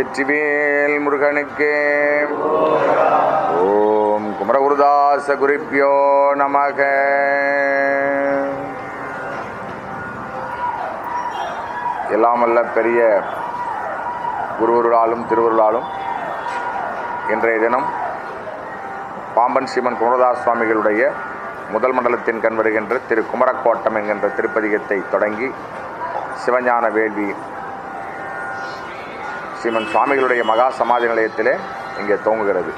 வெற்றிவேல் முருகனுக்கு. ஓம் குமரகுருதாச குறிப்பியோ நமக. எல்லாம் அல்ல பெரிய குருவருளாலும் திருவருளாலும் இன்றைய தினம் பாம்பன் சீமன் குமரதாஸ் சுவாமிகளுடைய முதல் மண்டலத்தின் கண் வருகின்ற திரு குமரக்கோட்டம் என்கின்ற திருப்பதிகத்தை தொடங்கி சிவஞான வேள்வி ஸ்ரீமன் சுவாமிகளுடைய மகா சமாதி நிலையத்திலே இங்கே தோங்குகிறது.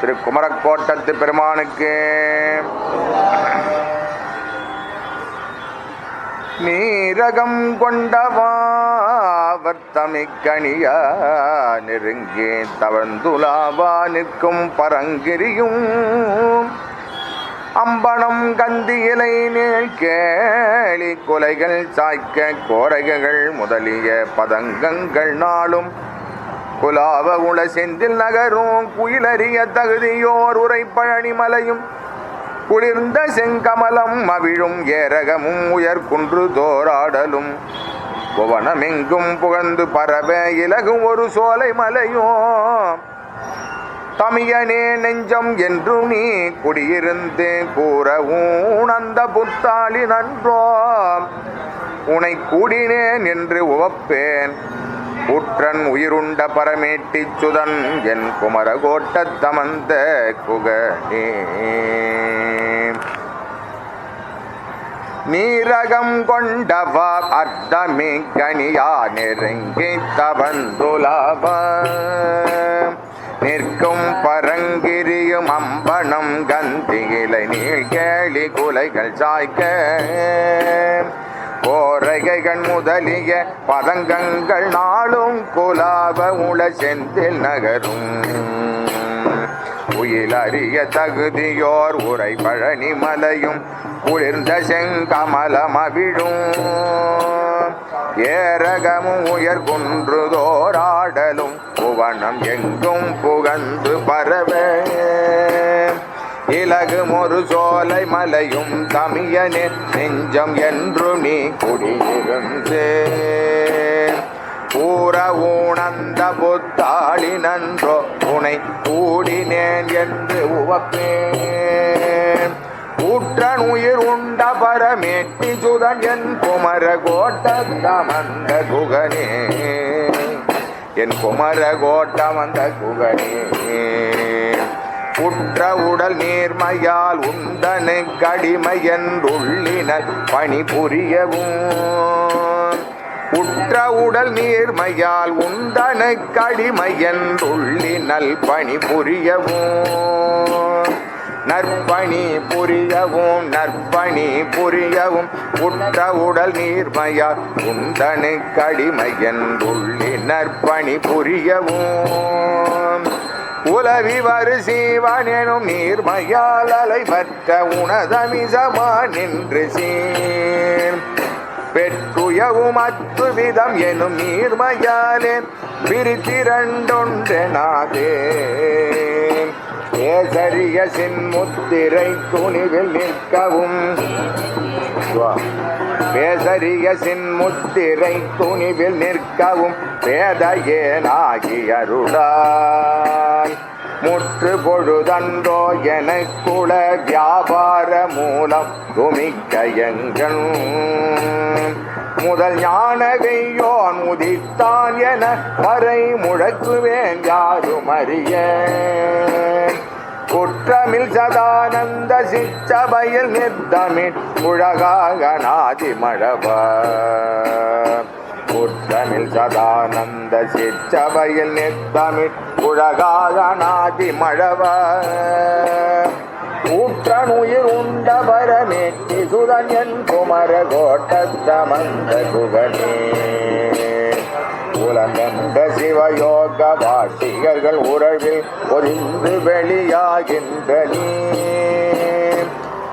திரு குமரக்கோட்டத்து பெருமானுக்கு நீரகம் கொண்டவா வர்த்தமிக்கணிய நெருங்கி தவழ்ந்துலாவா நிற்கும் பரங்கிரியும் அம்பனம் கந்தி இலை நீள் கேளி கொலைகள் சாய்க்க கோரகைகள் முதலிய பதங்கங்கள் நாளும் குலாவ உள செந்தில் நகரும் குயிலறிய தகுதியோர் உரை மலையும் குளிர்ந்த செங்கமலம் மவிழும் ஏரகமும் உயர் குன்று தோராடலும். புவனமெங்கும் புகழ்ந்து பரவ இலகும் ஒரு சோலை மலையோ தமியனே நெஞ்சம் என்று நீ குடியிருந்து கூற ஊனந்த புத்தாளி நன்றோ உனை கூடினேன் என்று உவப்பேன். உற்றன் உயிருண்ட பரமேட்டி சுதன் என் குமரகோட்ட தமந்த குகனே. நீரகம் கொண்டவ அர்த்தமே கனியா நெருங்கி தவந்துலாவா. நிற்கும் பரங்கிரியும் அம்பனம் கந்தியிலை நீள் கேளி குலைகள் சாய்க்க. கோரைகைகள் முதலிய பதங்கங்கள் நாளும் குலாப உள செந்தில் நகரும். உயில் அறிய தகுதியோர் உரை பழனி மலையும் குளிர்ந்த செங்கமலம் அவிழும் ஏரகமும் உயர் குன்று தோராடலும் புவனம் எங்கும் புகந்து பரவ. இலகும் ஒரு சோலை மலையும் தமியனே நெஞ்சம் என்று நீ குடியிருந்து. ஊற ஊனந்த புத்தாளி நன்றோ உனை கூடினேன் என்று உவப்பேன். ஊற்றன் உயிர் உண்ட பரமேட்டி சுதன் என் குமர கோட்டமந்த குகனே. என் குமர கோட்டமந்த குகனே. உற்ற உடல் நேர்மையால் உந்தனு கடிமை என்றுள்ளினர் பணி புரியவும் உற்ற உடல் நீர்மையால் உந்தனு கடிமை என்றுள்ளினல் பணி புரியவும் நற்பணி புரியவும் நற்பணி புரியவும் உற்ற உடல் நீர்மையார் உந்தனு கடிமை என்றுள்ளி நற்பணி புரியவும். உலவி வரு சீவனெனும் நீர்மையால் அலைவற்ற உணதமிசமா நின்று சீர் பெற்றுயவும் அத்துவிதம் எனும் நீர்மையாலே பிரித்திரண்டொன்றெனாதே ஏசரிய சின்முத்திரை துணிவில் நிற்கவும். பேசரிய சின்முத்திரை துணிவில் நிற்கவும். பேதையேனாகி அருளாய் முற்று பொழுதன்றோ குல வியாபார மூலம் துமிக்க எங்கள். முதல் ஞானகையோன் உதித்தான் என வரை முழக்குவேன் யாரும் அறிய. குற்றமில் சதானந்த சிச்சபையில் நிர்தமிழ் உழகாக நாதி மழவ குற்றமில் சதானந்த சிச்சபையில் நிர்தமிழ் முழகாக நாதி மழவ ஊற்றனுயிர் உண்ட பரமேட்டி சுதன் என் குமர கோட்டத்தமந்த குகனே. உலகந்த சிவயோக வாட்டிகர்கள் உறவில் ஒளிந்து வெளியாகின்ற நீ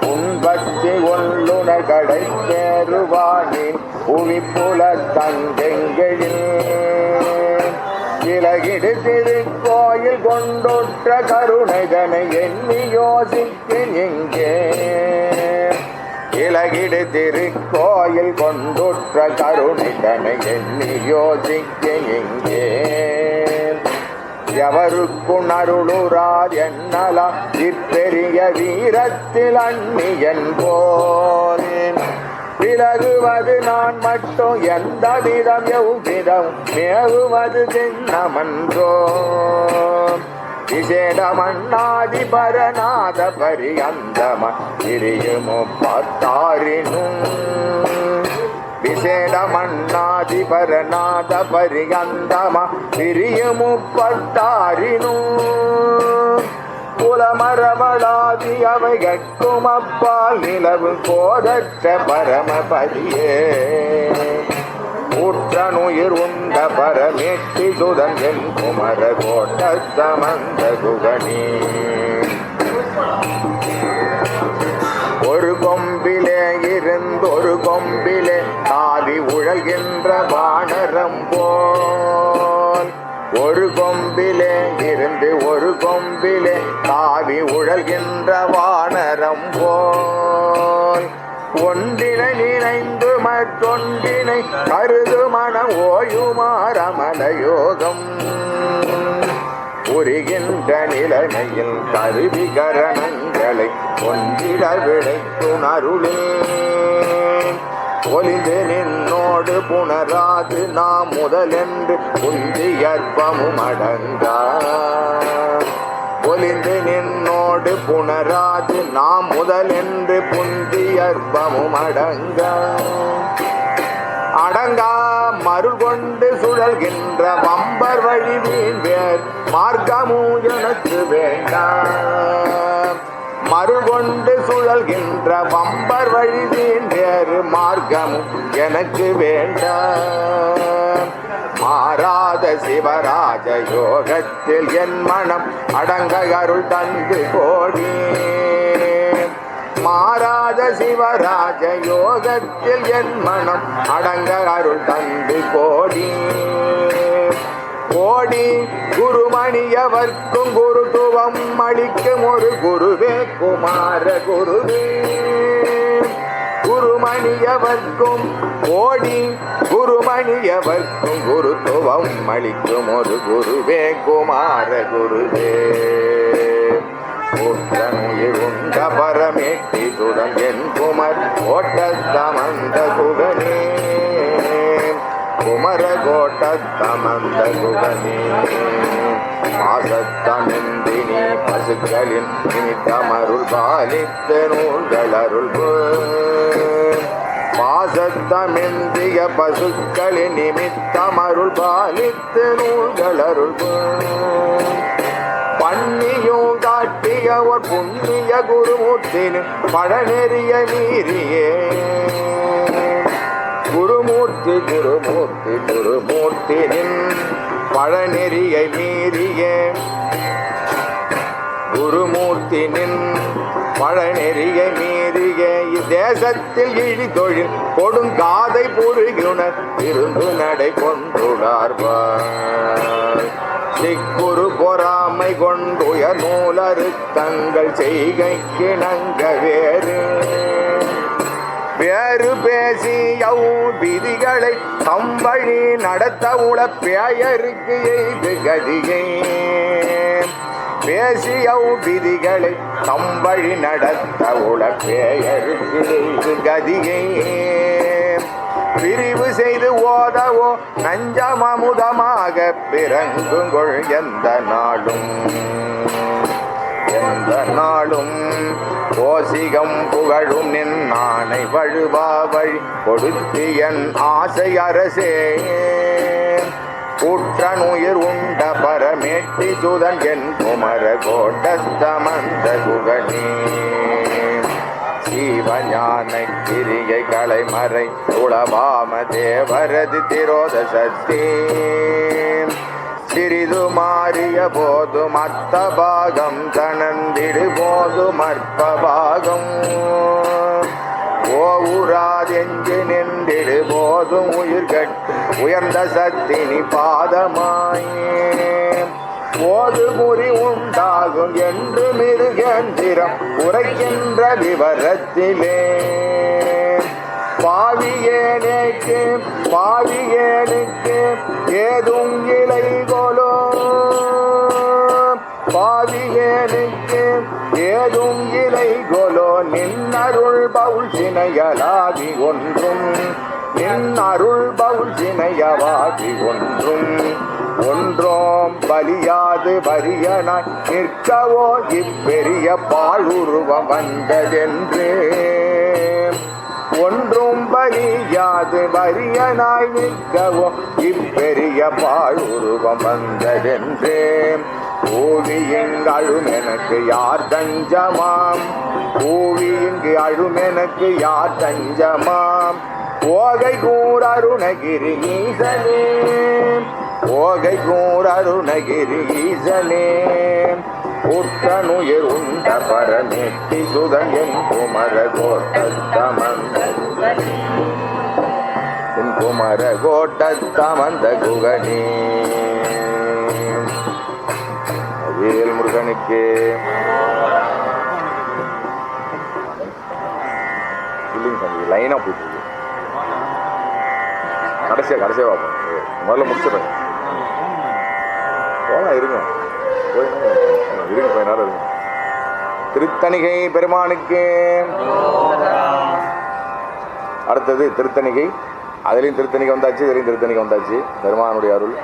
உன்பத்தி ஒல்லுணர் கடை தேருவானின் புவிப்புல தங்கெங்களில் இலகிடு திரு கொண்டொற்ற கருணைதனை எண்ணி யோசித்தேன் இங்கே இலகிடு திருக்கோயில் கொண்டொற்ற கருணைதனை எண்ணி யோசிக்க இங்கே எவருக்கும் அருளுரார் என்னலா? இப்பெரிய வீரத்தில் அந்நியன் போல். விலகுவது நான் மட்டும் எந்த விதம் எவ்விதம் மேகுவது சின்னமன்றோ விசேடமண்ணாதி பரநாத பரியந்தம திரியுமோ பத்தாரினும் விசேடமண்ணாதி பரநாத பரியந்தம திரியுமு பத்தாரினும் புலமரவளாதி அவை கட்கும் அப்பால் நிலவு கோதற்ற பரமபதியே. ஊற்றனுயிர் உண்ட பரமேட்டி சுதன் என் குமர கோட்ட சமந்த குகணி ஒரு கொம்பிலே இருந்து ஒரு கொம்பிலே தாவி உழல்கின்ற வானரம் போல். ஒரு கொம்பிலே கொம்பிலே தாவி உழல்கின்ற வானரம் போல். ஒன்றினை நினைந்து மற்றொன்றினை கருது மன ஓயுமாறமல யோகம் புரிகின்ற நிலைமையில் கருவி கரணங்களை ஒன்றிட விளைத்துணருளே ஒளிந்து நின்னோடு புணராது நாம் முதலென்று புந்தி அற்பமும் அடங்கா ஒலிந்து நின்னோடு புணராது நாம் முதலென்று புந்தியற்பமும் அடங்க. அடங்கா மருள் கொண்டு சுழல்கின்ற வம்பர் வழி வீண்வேர் மார்க்கமூ எனக்கு வேண்டாம் மருள் கொண்டு சுழல்கின்ற வம்பர் வழி வீண்வேர் மார்க்கமும் எனக்கு வேண்டாம் மாறாத சிவராஜ யோகத்தில் என் மனம் அடங்க அருள் தந்து கோடி மாறாத சிவராஜ யோகத்தில் என் மனம் அடங்க அருள் தந்து கோடி கோடி குருமணியவர்க்கும் குருத்துவம் அளிக்கும் ஒரு குருவே குமார குருவே. குருமணியவர்க்கும் ஓடி குருமணியவர்க்கும் குருத்துவம் அளிக்கும் ஒரு குருவே குமார குருவே. கூற்றனுயிர் உண்ட பரமேட்டி துடன் என் குமர் ஓட்டத்தமந்த குகனே. குமர கோட்டத்தமந்த குகனே. மாசத்தமெந்தினி பசுக்களின் நிமித்தமருள் பாலித்த நூல்கள் அருள் பாசத்தமெந்திய பசுக்களின் நிமித்தமருள் பாலித்த நூல்கள் அருள் பண்ணியும் காட்டிய ஒரு புண்ணிய குருமூர்த்தின் பழநெறிய மீறியே குருமூர்த்தி குருமூர்த்தி குருமூர்த்தினின் பழநெறியை மீறிய குருமூர்த்தி நின் பழநெறியை மீறிய இத்தேசத்தில் இழி தொழில் கொடுங்காதை பொருகினர் இருந்து நடை கொண்டுடார்பார் சிக்குரு பொறாமை கொண்டுய நூலரு தங்கள் செய்கை கிணங்க வேறு வேறு பேசி விதிகளை தம்பழி நடத்த உள பெயருக்கு எய்து கதியை. பேசிய விதிகளை தம்பழி நடத்த உள பெயருக்கு எய்து கதியை. பிரிவு செய்து ஓதவோ நஞ்சமமுதமாக பிறங்குங்கொள் எந்த நாளும் எந்த நாளும். கோசிகம் புகழும் நின் நாணை வழுவா வழி கொடுத்து என் ஆசை அரசே கூற்றனுயிர் உண்ட பரமேட்டி சுதன் என் குமர கோட்டத்தமந்த குகனே. சீவஞான கிரியை கலைமறை உளவாம தேவரது திரோத சக்தி சிறிது மாறிய போது மத்த பாகம் தன ஓதிடு போது மற்பபாகம் ஓவுராதெஞ்சு நின்றிடு போதும் உயிர்கட் உயர்ந்த சத்தினி பாதமாயே. ஓது குறி உண்டாகும் என்று மிருகந்திரம் உரைக்கின்ற விவரத்திலே. பாவியேனுக்கு பாவியேனுக்கு ஏதும் இலை கொலோ. பாவியேனுக்கு ஏதும் இலை கொலோ நின்னருள் பவுல் சினையலாகி ஒன்றும். நின்னருள் பவுல் சினையவாகி ஒன்றும். ஒன்றோம் பலியாது வரியனாய் நிற்கவோ இப்பெரிய பாலுருவம் வந்ததென்றே. ஒன்றும் பலியாது வரியனாய் நிற்கவோ இப்பெரிய பாழுருவம் வந்ததென்றே. பூவி இங்கு அழும் எனக்கு யார் தஞ்சமாம்? பூவி இங்கு அழும் எனக்கு யார் தஞ்சமாம்? ஓகை கூர் அருணகிரி ஈசனே. ஓகை கூர் அருணகிரி ஈசனே. உற்றனுயிர் உண்ட பரமேட்டி சுதன் என் குமர கோட்டத்தமந்த குமர கோட்டத்தமந்த குகனே வேல் முருகனுக்கு. இல்லைங்க சாமி லைனாக போயிட்டு இருக்கு கடைசியாக கடைசியாக பார்ப்போம். முதல்ல முடிச்சிடுறேன். போகலாம் இருங்க. போய் இருங்க போய் நேரம் இருங்க. திருத்தணிகை பெருமானுக்கு. அடுத்தது திருத்தணிகை. அதுலேயும் திருத்தணிகை வந்தாச்சு இதுலேயும் திருத்தணிகை வந்தாச்சு. பெருமானுடைய அருள்.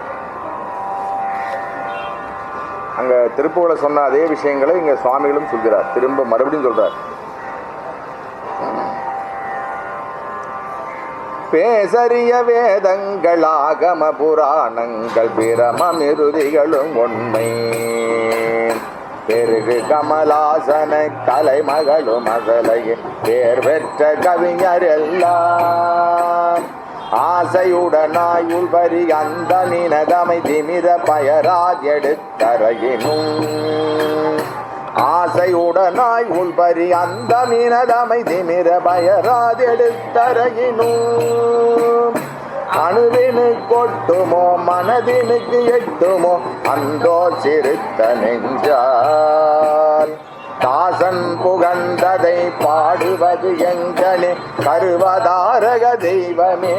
அங்கே திருப்புகளை சொன்ன அதே விஷயங்களை இங்கே சுவாமிகளும் சொல்கிறார். திரும்ப மறுபடியும் சொல்கிறார் பேசறிய வேதங்கள் ஆகம புராணங்கள் பிரமமிருதிகளும் உண்மை. பெருகு கமலாசன கலைமகளும் அகலையில் பேர் பெற்ற கவிஞர் எல்லாம் ஆசையுடனாய் உள்பரி அந்த நினதமை திமிர பயராத் எடுத்தரையினும் ஆசையுடனாய் உள்பரி அந்த மீனதமை திமிர பயராத் எடுத்தரையினும் அணுவினு கொட்டுமோ மனதினுக்கு எட்டுமோ அந்தோ சிறுத்த நெஞ்சால். தாசன் புகந்ததை பாடுவது எங்களே கருவதாரக தெய்வமே.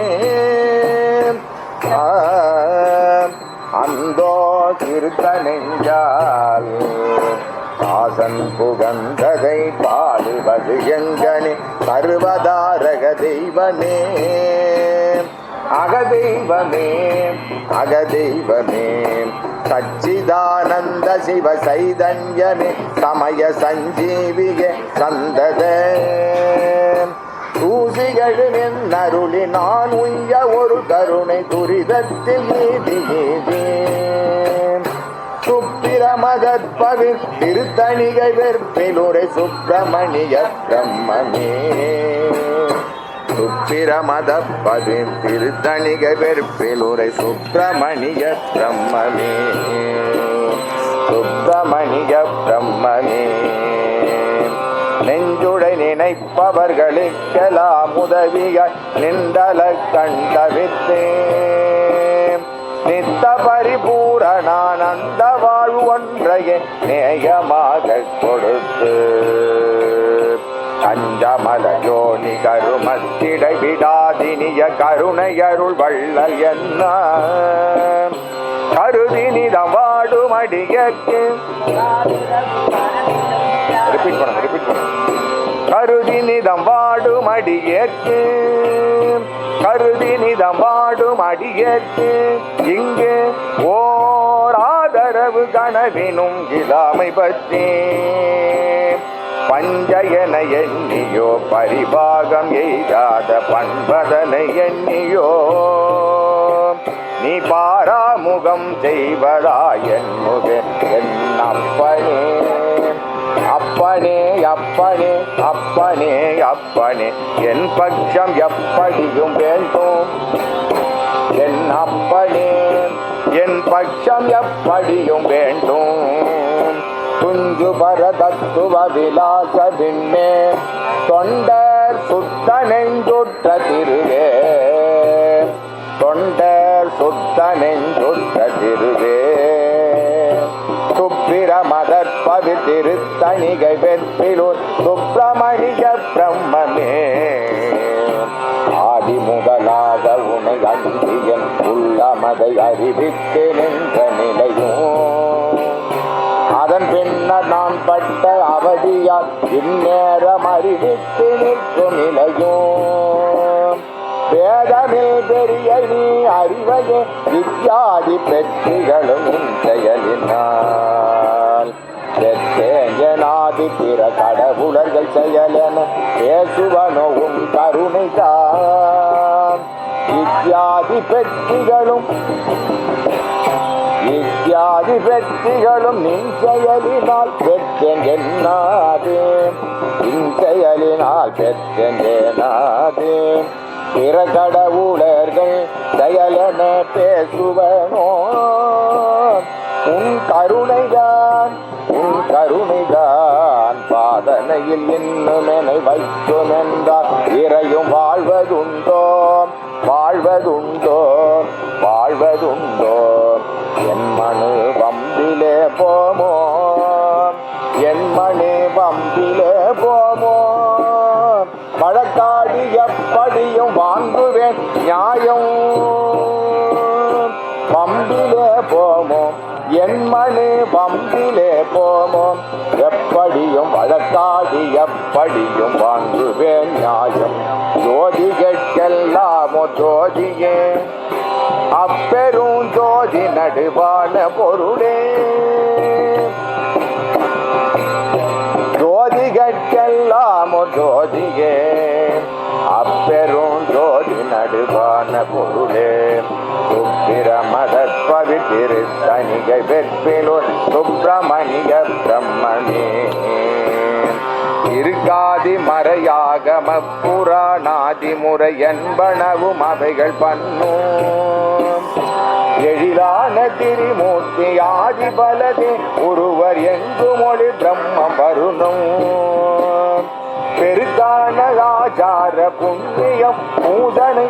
அந்தோ சிறுத்த நெஞ்சால் தாசன் புகந்ததை பாடுவது எங்களே கருவதாரக தெய்வமே. அகதெய்வமே அகதெய்வமே. சச்சிதானந்த சிவ சைதன்யமே சமய சஞ்சீவிய சந்தத. தூசிகளின் அருளி நான் உய்ய ஒரு கருணை துரிதத்தில் ஏதி ஏதே சுப்பிரமதற்பவி திருத்தணிகை வெற்பிலுரை சுப்பிரமணிய பிரம்மமே. சுப்பிரமத சுப்பிரமதப்பதி திருத்தணிகை வெற்பிலுரை சுப்பிரமணிய பிரம்மமே. சுப்பிரமணிய பிரம்மமே. நெஞ்சுடை நினைப்பவர்களுக்கெல்லாம் உதவிய நின்றல கண்டவித்தே. நித்த பரிபூரணானந்த வாழ்வு ஒன்றையே நேயமாக கொடுத்து. அஞ்சமலையோனி கருமத்திடை விடாதினிய கருணையருள் வள்ளல் என்ன? கருதி நிதம் அடியக்கு ரிப்பீட் பண்ணுங்க ரிப்பீட் பண்ணுங்க. கருதி நிதம் வாடும் அடியேற்கு கருதி நிதம் வாடும் அடியேற்கு இங்கு ஓர் ஆதரவு கனவினும் இல்லாமை பற்றி. பஞ்சயன எண்ணியோ பரிபாகம் எய்தாத பண்பதனை எண்ணியோ. நீ பாராமுகம் செய்வதாயன் முக என் அப்பனே. அப்பனே அப்பனே அப்பனே அப்பனே. என் பட்சம் எப்படியும் வேண்டும் என் அப்பனே என் பட்சம் எப்படியும் வேண்டும் துஞ்சு பரதத்துவ விலாச விண்ணே தொண்டர் சுத்த நெஞ்சுற்ற திருவே. தொண்டர் சுத்த நெஞ்சுற்ற திருவே. சுப்பிரமதற்பவி திருத்தணிகை வெற்றிலூர் சுப்பிரமணிக பிரம்மமே ஆதி முதலாக உனை அந்தியன் உள்ளம அதை அறிவித்து நின்ற நிலை நான் பட்ட அவதியால் இந்நேரம் அறிவித்து நிற்கும் நிலையும் வேதமில் பெரிய நீ அறிவையே வித்யாதி பெற்றிகளும் செயலினால். பெற்றேஞ்சனாதி பிற கடவுளர்கள் செயலென பேசுவனோ உன் கருணைதான். வித்யாதி பெற்றிகளும் இத்தியாதி வெற்றிகளும் நின் செயலினால் பெற்றேன் என்னாது? இன் செயலினால் பெற்றேன் என்னாது பிற கடவுளர்கள் செயலென பேசுவனோ? உன் கருணைதான் உன் கருணைதான். பாதனையில் இன்னும் என வைக்கும் என்றால் இறையும் வாழ்வதுண்டோ? வாழ்வதுண்டோ? வழக்காடி எப்படியும் வாங்குவேன் நியாயம். ஜோதிகட்கெல்லாமோ ஜோதியே அப்பெரும் ஜோதி நடுவான பொருளே. ஜோதிகட்கெல்லாம் ஜோதியே அப்பெரும் ஜோதி நடுவான பொருளே. சுப்பிரமதற்பவி திருத்தணிகை தனிகை சுப்பிரமணிய பிரம்மன் இருக்காதி மறையாக புராணாதி முறை என்பனவும் அவைகள் பண்ணும். எழிலான திரிமூர்த்தி ஆதி பலதே ஒருவர் எங்கு மொழி பிரம்மம் வருணும். பெருதான ஆச்சார புண்ணியம் பூதனை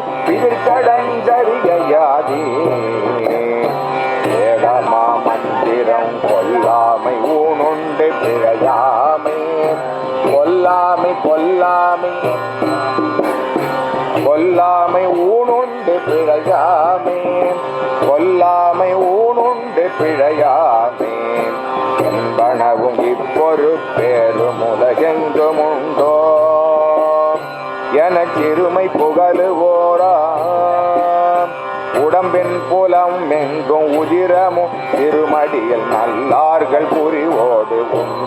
உதிரமும் திருமடியில் நல்லார்கள் புரிவோடு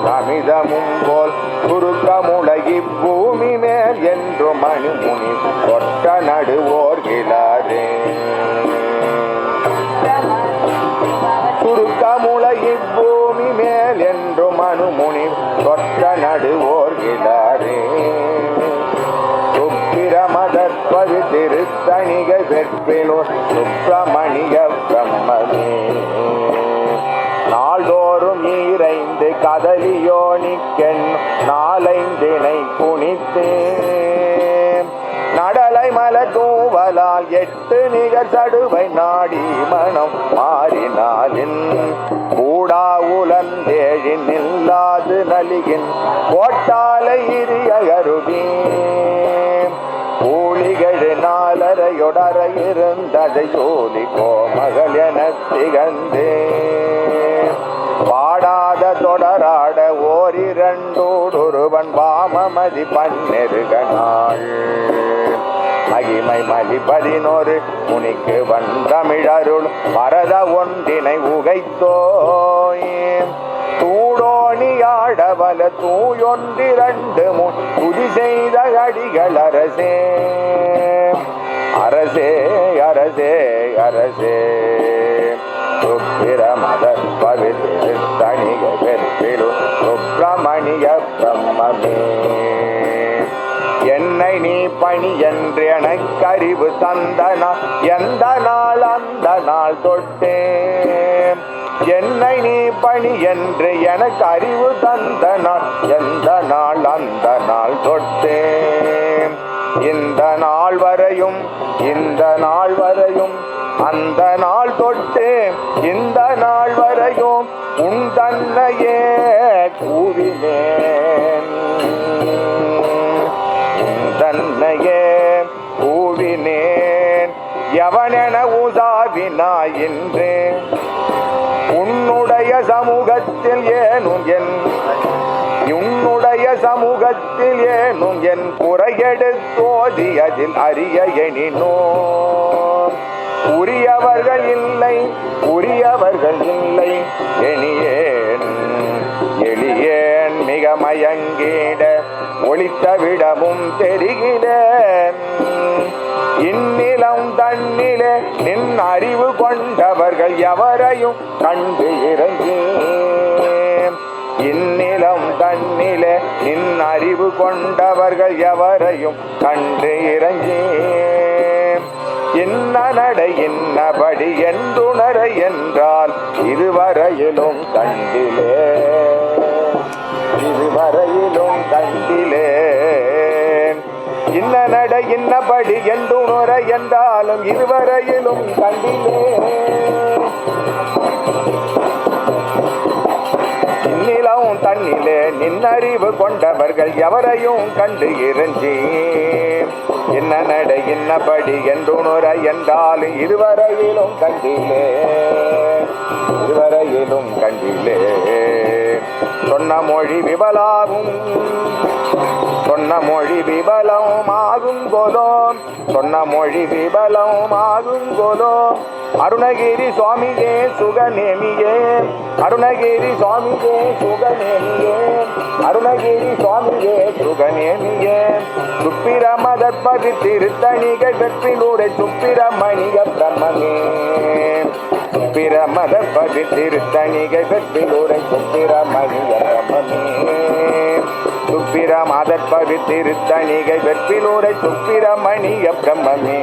அமிதமும் போல் சுருக்கமுலகி பூமி மேல் என்று மணிமுனி கொட்ட நடுவோர் கிளாரே சுருக்கமுலகி பூமி மேல் என்று மனுமுனி கொட்ட நடுவோர் கிளாரே சுப்பிரமதற்பது திருத்தணிகை வெற்பிலோர் சுப்பிரமணிய எட்டு நிகர் சடுவை நாடி மனம் மாறினாலின். கூடா உலந்தேழின் இல்லாது நலிகின். கோட்டாலை இரிய அருகே நாலரையொடர இருந்ததை ஜோலி கோமகள் என திகழ்ந்தே. பாடாத தொடராட ஓரிரண்டோடொருவன் வாமமதி பன்னெருக நாள் மகிமை மலி பதினோரு முனிக்கு வந்தமிழருள் மரத ஒன்றினை உகைத்தோய். தூடோணியாடவல தூயொன்றிரண்டு முன் துதி செய்த அடிகள் அரசே. அரசே அரசே அரசே. சுப்பிர சுப்பிரமதர் பவித்திரு தணிக வெற்றிலு சுப்பிரமணிய பிரம்மமே. பணி என்று எனக்கு அறிவு தந்தனா எந்த நாள் அந்த நாள் தொட்டே என்னை நீ பணி என்று எனக்கு அறிவு தந்த நாள் எந்த நாள் அந்த நாள் தொட்டே இந்த நாள் வரையும் இந்த நாள் வரையும் அந்த நாள் தொட்டே இந்த நாள் வரையும் உன் தன்னையே கூவினேன். என தன்னையே என்று. உன்னுடைய சமூகத்தில் ஏனும் என் உன்னுடைய சமூகத்தில் ஏனும் என் குறையெடுத்தோதி அதில் அறிய எனினோ உரியவர்கள் இல்லை உரியவர்கள் இல்லை எனியேன் எளியேன் மிக மயங்கிட ஒளித்த விடமும் தெரிகிறேன் இந்நிலம் தன்னிலே நின் அறிவு கொண்டவர்கள் எவரையும் கண்டு இறங்கி இந்நிலம் தன்னிலே நின் அறிவு கொண்டவர்கள் எவரையும் கண்டு இறங்கி என்ன நடை என்னபடி என்றுணர என்றால் இதுவரையிலும் கண்டிலே. இதுவரையிலும் இன்ன நட இன்னபடி என்றுணர என்றாலும் இருவரையிலும் கண்டிலே. இந்நிலம் தன்னிலே நின்னறிவு கொண்டவர்கள் எவரையும் கண்டு இருந்து என்ன நடை இன்னபடி என்றுணர என்றாலும் இருவரையிலும் கண்டிலே. இதுவரையிலும் கண்டிலே. சொன்ன மொழி விபலாகும் சொன்ன மொழி விபலம் ஆகும் கோலோ சொன்ன மொழி விபலம் ஆகும் கோலோ அருணகிரி சுவாமியே சுகநேமியே. அருணகிரி சுவாமியே சுகநேமியே. அருணகிரி சுவாமியே சுகநேமியே. சுப்பிரமதற்பதி திருத்தணிகள் வெற்றிலூரை சுப்பிரமணிய பிரம்மமே. சுப்பிரமதற்பதி திருத்தணிகள் வெற்றிலூரை சுப்பிரமணிக பிரம்மமே. சுப்பிரமதற்பதி திருத்தணிகை வெற்றிலூரை சுப்பிரமணிய பிரம்மமே.